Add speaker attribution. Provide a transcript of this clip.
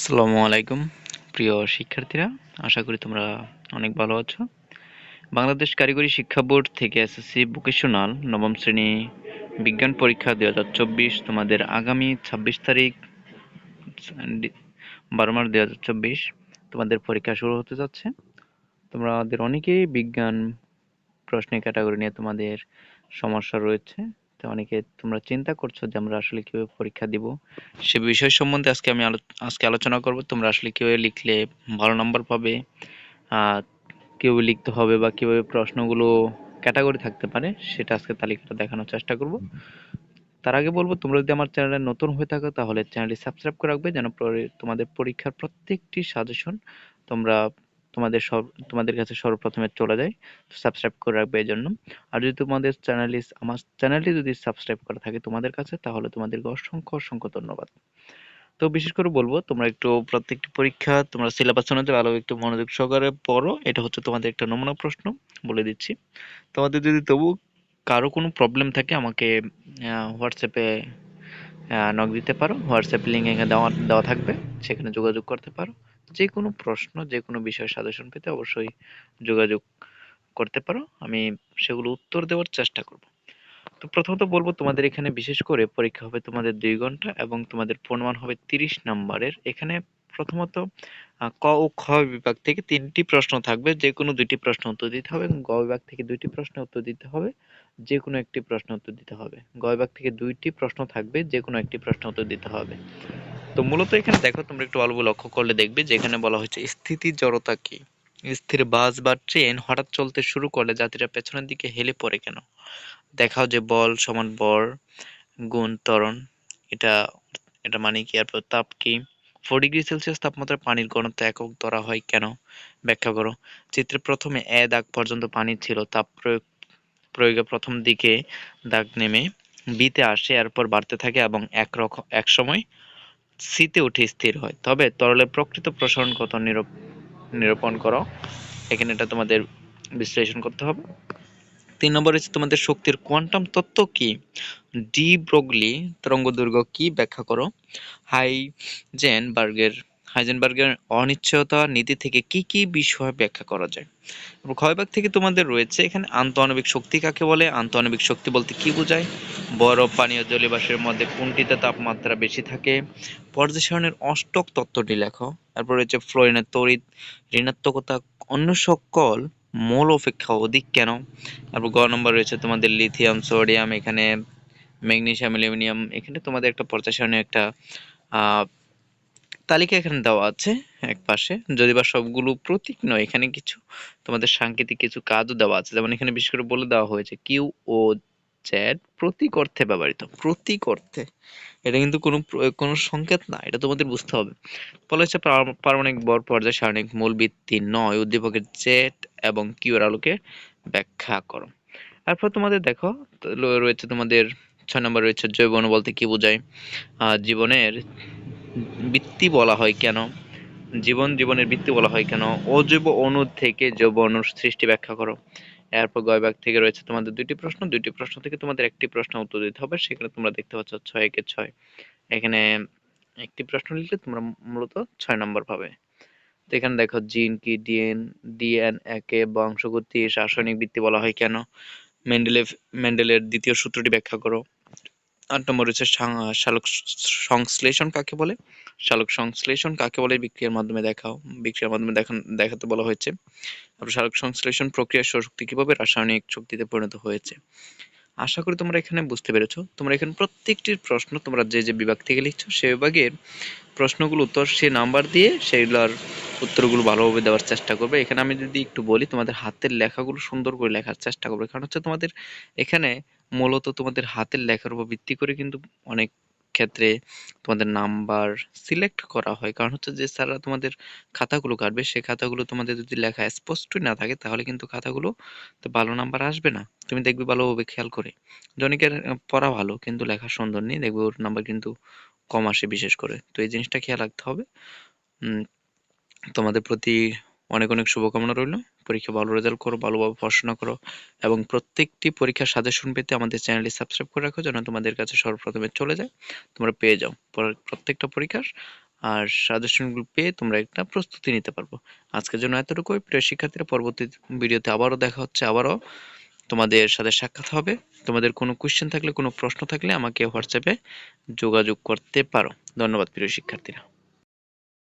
Speaker 1: আসসালামু আলাইকুম, প্রিয় শিক্ষার্থীরা। আশা করি তোমরা অনেক ভালো আছো। বাংলাদেশ কারিগরি শিক্ষা বোর্ড থেকে এসএসসি ভোকেশনাল নবম শ্রেণি বিজ্ঞান পরীক্ষা দুই হাজার চব্বিশ তোমাদের আগামী ছাব্বিশ তারিখ, বারো মার্চ দুই হাজার চব্বিশ তোমাদের পরীক্ষা শুরু হতে যাচ্ছে। তোমাদের অনেকেই বিজ্ঞান প্রশ্নের ক্যাটাগরি নিয়ে তোমাদের সমস্যা রয়েছে। তো অনেকে তোমরা চিন্তা করছ যে আমরা আসলে কীভাবে পরীক্ষা দিব? সে বিষয় সম্বন্ধে আজকে আমি আজকে আলোচনা করব। তোমরা আসলে কীভাবে লিখলে ভালো নম্বর পাবে? কীভাবে লিখতে হবে বা কীভাবে প্রশ্নগুলো ক্যাটাগরি থাকতে পারে সেটা আজকে তালিকাটা দেখানোর চেষ্টা করব। তার আগে বলব তোমরা যদি আমার চ্যানেলে নতুন হয়ে থাকো তাহলে চ্যানেলটি সাবস্ক্রাইব করে রাখবে যেন তোমাদের পরীক্ষার প্রত্যেকটি সাজেশন তোমরা তোমাদের সব তোমাদের কাছে সর্বপ্রথমে চলে যায় সাবস্ক্রাইব করে রাখবে এই জন্য আর যদি তোমাদের চ্যানেলটি আমার চ্যানেলটি যদি সাবস্ক্রাইব করা থাকে তোমাদের কাছে, তাহলে তোমাদেরকে অসংখ্য অসংখ্য ধন্যবাদ। তো বিশেষ করে বলব, তোমরা একটু প্রত্যেকটি পরীক্ষা, তোমরা সিলেবাস অনুযায়ী ভালো একটু মনোযোগ সহকারে পড়ো, এটা হচ্ছে তোমাদের একটা নমুনা প্রশ্ন বলে দিচ্ছি। তোমাদের যদি তবু কারও কোনো প্রবলেম থাকে, আমাকে হোয়াটসঅ্যাপে নক দিতে পারো। হোয়াটসঅ্যাপ লিঙ্ক এখানে দেওয়া দেওয়া থাকবে, সেখানে যোগাযোগ করতে পারো। যে কোনো প্রশ্ন যে কোনো বিষয়ে সাজেশন পেতে অবশ্যই যোগাযোগ করতে পারো। আমি সেগুলো উত্তর দেওয়ার চেষ্টা করব। তো প্রথমত বলব, তোমাদের এখানে বিশেষ করে পরীক্ষা হবে তোমাদের দুই ঘণ্টা এবং তোমাদের প্রমাণ হবে তিরিশ নম্বরের। এখানে প্রথমত ক ও খ বিভাগ থেকে তিনটি প্রশ্ন থাকবে। যে কোনো দুইটি প্রশ্ন উত্তর দিতে হবে এবং গ বিভাগ থেকে দুইটি প্রশ্ন উত্তর দিতে হবে। যে কোনো একটি প্রশ্ন উত্তর দিতে হবে। গ বিভাগ থেকে দুইটি প্রশ্ন থাকবে যে কোনো একটি প্রশ্ন উত্তর দিতে হবে। তো মূলত এখানে দেখো তোমরা একটু অল্প লক্ষ্য করলে দেখবে যে এখানে বলা হয়েছে, স্থিতি জড়তা কি? স্থির বাস বা ট্রেন হঠাৎ চলতে শুরু করলে যাত্রীরা পেছনের দিকে হেলে পড়ে কেন? দেখাও যে বল সমান বর, গুণ, ত্বরণ, এটা এটা মানে কি? আর তাপ কি? ফোর ডিগ্রি সেলসিয়াস তাপমাত্রায় পানির ঘনত্ব একক ধরা হয় কেন? ব্যাখ্যা করো। চিত্রে প্রথমে এ দাগ পর্যন্ত পানি ছিল, তাপ প্রয়োগ, প্রয়োগে প্রথম দিকে দাগ নেমে বিতে আসে, এরপর বাড়তে থাকে এবং এক রকম এক সময় সিতে উঠে স্থির হয়। তবে তরলের প্রকৃত প্রসারণ কত নিরূপ, নিরূপণ করো, এখানে এটা তোমাদের বিশ্লেষণ করতে হবে। তিন নম্বর হচ্ছে তোমাদের শক্তির কোয়ান্টাম তত্ত্ব কি? ডি ব্রগলি তরঙ্গদৈর্ঘ্য কি ব্যাখ্যা করো? হাইজেনবার্গের হাইজেনবার্গের অনিশ্চয়তা নীতি থেকে কি কি বিষয় ব্যাখ্যা করা যায়? ক্ষয়ভাগ থেকে তোমাদের রয়েছে এখানে আন্তঃআণবিক শক্তি কাকে বলে? আন্তঃআণবিক শক্তি বলতে কি বোঝায়? বরফ, পানীয় জলীয়বাষ্পের মধ্যে কোনটিতে তাপমাত্রা বেশি থাকে? পর্যায় অষ্টক তত্ত্বটি লেখো। তারপর রয়েছে ফ্লোরিনের তড়িৎ ঋণাত্মকতা। অন্য সকল মৌল অপেক্ষা অধিক কেন? তারপর গ নম্বর রয়েছে তোমাদের লিথিয়াম, সোডিয়াম, এখানে ম্যাগনেসিয়াম, অ্যালুমিনিয়াম। এখানে তোমাদের একটা পর্যায় একটা তালিকা এখানে দেওয়া আছে এক পাশে। যদি বা সবগুলো প্রতীক নয়, এখানে কিছু তোমাদের সাংকেতিক কিছু কাজও দেওয়া আছে। যেমন এখানে বিশেষ করে বলে দেওয়া হয়েছে, কিউ, ও জেড প্রতীক অর্থে ব্যবহৃত। প্রতীক অর্থে। এটা কিন্তু কোনো কোনো সংকেত না, এটা তোমাদের বুঝতে হবে। বলা হচ্ছে পার- পারমাণবিক ভর পর্যায় সারণিক মূল ভিত্তি নয়, উদ্দীপকের জেড এবং কিউ এর আলোকে ব্যাখ্যা করো। তারপর তোমাদের দেখো রয়েছে তোমাদের, ছয় নম্বর রয়েছে জৈব অণু বলতে কি বোঝায়? জীবনের বৃত্তি বলা হয় কেন? জীবন জীবনের বৃত্তি বলা হয় কেন? অজৈব অণু থেকে জৈব অণুর সৃষ্টি ব্যাখ্যা করো। এরপর গয় ভাগ থেকে রয়েছে তোমাদের দুটি প্রশ্ন। দুটি প্রশ্ন থেকে তোমাদের একটি প্রশ্ন উত্তর দিতে হবে, সেখানে তোমরা দেখতে পাচ্ছ ছয় একে ছয়। এখানে একটি প্রশ্ন লিখলে তোমরা মূলত ছয় নম্বর পাবে। তো এখানে দেখো জিন কি, ডিএন ডিএনএ কে বংশগতি রাসায়নিক বৃত্তি বলা হয় কেন? মেন্ডেলের মেন্ডেলের দ্বিতীয় সূত্রটি ব্যাখ্যা করো। আট নম্বর রয়েছে শালক সংশ্লেষণ কাকে বলে? শালক সংশ্লেষণ কাকে বলে বিক্রিয়ার মাধ্যমে দেখাও বিক্রিয়ার মাধ্যমে দেখাতে বলা হয়েছে। তারপর শালক সংশ্লেষণ প্রক্রিয়ার শক্তি কীভাবে রাসায়নিক শক্তিতে পরিণত হয়েছে? আশা করি তোমরা এখানে বুঝতে পেরেছ। তোমরা এখানে প্রত্যেকটির প্রশ্ন তোমরা যে যে বিভাগ থেকে লিখছো, সে বিভাগের প্রশ্নগুলো উত্তর সে নাম্বার দিয়ে সেগুলোর উত্তরগুলো ভালোভাবে দেওয়ার চেষ্টা করবে। এখানে আমি যদি একটু বলি, তোমাদের হাতের লেখাগুলো সুন্দর করে লেখার চেষ্টা করবে। কারণ হচ্ছে তোমাদের এখানে মূলত তোমাদের হাতের লেখার উপর ভিত্তি করে কিন্তু অনেক ক্ষেত্রে তোমাদের নাম্বার সিলেক্ট করা হয়। কারণ হচ্ছে যে স্যাররা তোমাদের খাতাগুলো কাটবে সেই খাতাগুলো তোমাদের যদি লেখা স্পষ্টই না থাকে, তাহলে কিন্তু খাতাগুলো তো ভালো নাম্বার আসবে না। তুমি দেখবে ভালোভাবে খেয়াল করে। যে অনেকের পড়া ভালো, কিন্তু লেখা সুন্দর নেই। দেখবে ওর নাম্বার কিন্তু কম আসে বিশেষ করে। তো এই জিনিসটা খেয়াল রাখতে হবে। তোমাদের প্রতি অনেক অনেক শুভকামনা রইল। পরীক্ষা ভালো রেজাল্ট করো, ভালোভাবে পড়াশোনা করো এবং প্রত্যেকটি পরীক্ষার সাজেশন পেতে আমাদের চ্যানেলটি সাবস্ক্রাইব করে রাখো যেন তোমাদের কাছে সর্বপ্রথমে চলে যায়। তোমরা পেয়ে যাও প্রত্যেকটা পরীক্ষার আর সাজেশনগুলো পেয়ে তোমরা একটা প্রস্তুতি নিতে পারব। আজকের জন্য এতটুকুই। প্রিয় শিক্ষার্থীরা, পরবর্তী ভিডিওতে আবারও দেখা হচ্ছে, আবারও তোমাদের সাথে সাক্ষাৎ হবে। তোমাদের কোনো কোয়েশ্চেন থাকলে, কোনো প্রশ্ন থাকলে আমাকে হোয়াটসঅ্যাপে যোগাযোগ করতে পারো। ধন্যবাদ, প্রিয় শিক্ষার্থীরা।